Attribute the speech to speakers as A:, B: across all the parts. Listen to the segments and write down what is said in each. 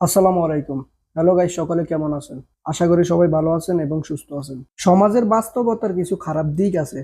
A: আসসালামু আলাইকুম। Hello guys সকলে কেমন আছেন? আশা করি সবাই ভালো আছেন এবং সুস্থ আছেন। সমাজের বাস্তবতার কিছু খারাপ দিক আছে,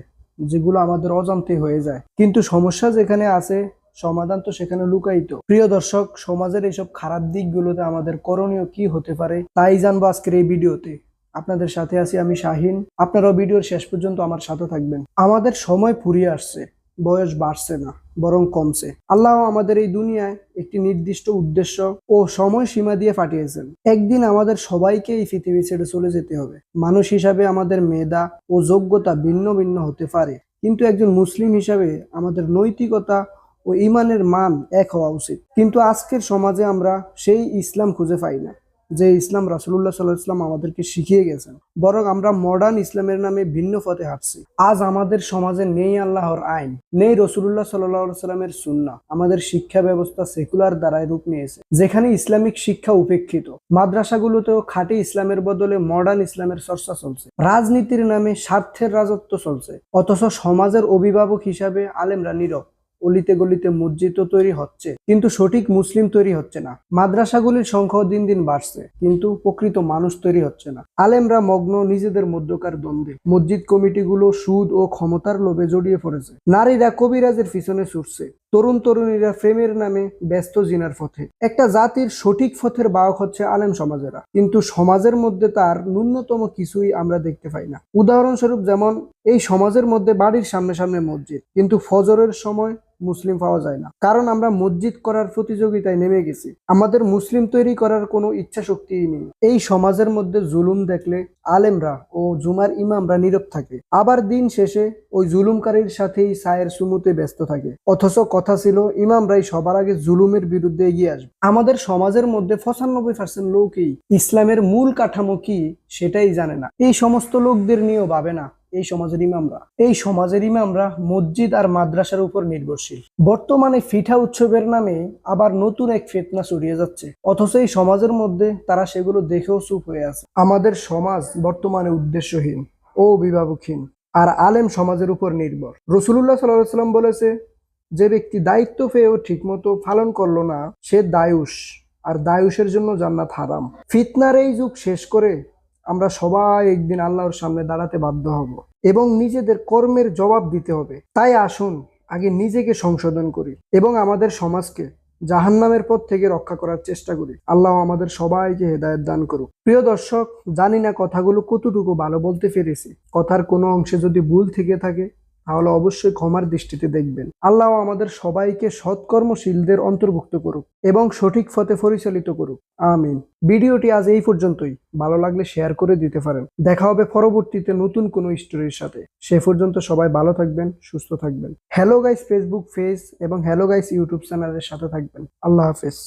A: যেগুলো আমাদের অজান্তে হয়ে যায়। কিন্তু সমস্যা যেখানে আছে, সমাধান তো সেখানে লুকায়িত। প্রিয় দর্শক, সমাজের এইসব খারাপ দিকগুলোতে আমাদের করণীয় কি হতে পারে, তাই জানব আজকের এই ভিডিওতে। আপনাদের সাথে আছি আমি শাহিন। আপনারাও ভিডিওর শেষ পর্যন্ত আমার সাথে থাকবেন। আমাদের সময় ফুরিয়ে আসছে। বয়স বাড়ছে না, বরং কমছে। আল্লাহ আমাদের এই দুনিয়ায় একটি নির্দিষ্ট উদ্দেশ্য ও সময় সীমা দিয়ে পাঠিয়েছেন। একদিন আমাদের সবাইকে এই পৃথিবী ছেড়ে চলে যেতে হবে। মানুষ হিসাবে আমাদের মেধা ও যোগ্যতা ভিন্ন ভিন্ন হতে পারে, কিন্তু একজন মুসলিম হিসাবে আমাদের নৈতিকতা ও ইমানের মান এক হওয়া উচিত। কিন্তু আজকের সমাজে আমরা সেই ইসলাম খুঁজে পাই না। যে ইসলাম রাসুল্লাহ সাল্লাহ ইসলাম আমাদেরকে শিখিয়ে গেছেন, বরং আমরা মডার্ন ইসলামের নামে ভিন্ন পথে হাঁটছি। আজ আমাদের সমাজে নেই আল্লাহর আইন, নেই রসুল্লাহ সাল্লাহ সাল্লামের সুন্না আমাদের শিক্ষা ব্যবস্থা সেকুলার দ্বারায় রূপ নিয়েছে। যেখানে ইসলামিক শিক্ষা উপেক্ষিত, মাদ্রাসাগুলোতেও খাঁটি ইসলামের বদলে মডার্ন ইসলামের চর্চা চলছে। রাজনীতির নামে স্বার্থের রাজত্ব চলছে, অথচ সমাজের অভিভাবক হিসাবে আলেমরা নীরব। অলিতে গলিতে মসজিদ তৈরি হচ্ছে। কিন্তু সঠিক মুসলিম তৈরি হচ্ছে না। মাদ্রাসাগুলির সংখ্যাও দিন দিন বাড়ছে, কিন্তু প্রকৃত মানুষ তৈরি হচ্ছে না। আলেমরা মগ্ন নিজেদের মধ্যকার দ্বন্দ্বে। মসজিদ কমিটিগুলো সুদ ও ক্ষমতার লোভে জড়িয়ে পড়েছে। নারীরা কবিরাজের পিছনে ছুটছে। তরুণ তরুণীরা প্রেমের নামে ব্যস্ত জিনার পথে। একটা জাতির সঠিক পথের বাহক হচ্ছে আলেম সমাজেরা। কিন্তু সমাজের মধ্যে তার ন্যূনতম কিছুই আমরা দেখতে পাই না। উদাহরণস্বরূপ যেমন এই সমাজের মধ্যে বাড়ির সামনে সামনে মসজিদ। কিন্তু ফজরের সময় মুসলিম পাওয়া যায় না। কারণ আমরা মসজিদ করার প্রতিযোগিতায় নেমে গেছি। আমাদের মুসলিম তৈরি করার কোনো ইচ্ছা শক্তিই নেই। এই সমাজের মধ্যে জুলুম দেখলে আলেমরা ও জুমার ইমামরা নীরব থাকে। আবার দিন শেষে ওই জুলুমকারীর সাথেই সায়ের সুমুতে ব্যস্ত থাকে। অথচ কথা ছিল, ইমামরাই সবার আগে জুলুমের বিরুদ্ধে এগিয়ে আসবে। আমাদের সমাজের মধ্যে পঁচানব্বই পার্সেন্ট লোকই ইসলামের মূল কাঠামো কি সেটাই জানে না। এই সমস্ত লোকদের নিয়েও ভাবে না। এই সমাজের ইমামরা এই সমাজের ইমামরা মসজিদ আর মাদ্রাসার উপর নির্ভরশীল। বর্তমানে ফিঠা উৎসবের নামে আবার নতুন এক ফেতনা ছড়িয়ে যাচ্ছে। অথচ এই সমাজের মধ্যে তারা সেগুলো দেখেও চুপ হয়ে আছে। আমাদের সমাজ বর্তমানে উদ্দেশ্যহীন ও অভিভাবকহীন আর আলেম সমাজের উপর নির্ভর। রসুল্লাহ সাল্লাহ সাল্লাম বলেছে, যে ব্যক্তি দায়িত্ব পেয়েও ঠিকমতো পালন করল না, সে দায়ুষ। আর দায়ুষের জন্য জান্নাত হারাম। ফিতনার এই যুগ শেষ করে আমরা সবাই একদিন আল্লাহর সামনে দাঁড়াতে বাধ্য হব এবং নিজেদের কর্মের জবাব দিতে হবে। তাই আসুন, আগে নিজেকে সংশোধন করি এবং আমাদের সমাজকে জাহান্নামের পথ থেকে রক্ষা করার চেষ্টা করি। আল্লাহ আমাদের সবাইকে হেদায়ত দান করুক। প্রিয় দর্শক, জানি না কথাগুলো কতটুকু ভালো বলতে পেরেছি। কথার কোনো অংশে যদি ভুল থেকে থাকে তাহলে অবশ্যই ক্ষমার দৃষ্টিতে দেখবেন। আল্লাহ আমাদের সবাইকে সৎকর্মশীলদের অন্তর্ভুক্ত করুক এবং সঠিক পথে পরিচালিত করুক। আমিন। ভিডিওটি আজ এই পর্যন্তই। ভালো লাগলে শেয়ার করে দিতে পারেন। দেখা হবে পরবর্তীতে নতুন কোনো স্টোরির সাথে। সে পর্যন্ত সবাই ভালো থাকবেন, সুস্থ থাকবেন। হ্যালো গাইস ফেসবুক পেজ এবং হ্যালো গাইস ইউটিউব চ্যানেলের সাথে থাকবেন। আল্লাহ হাফেজ।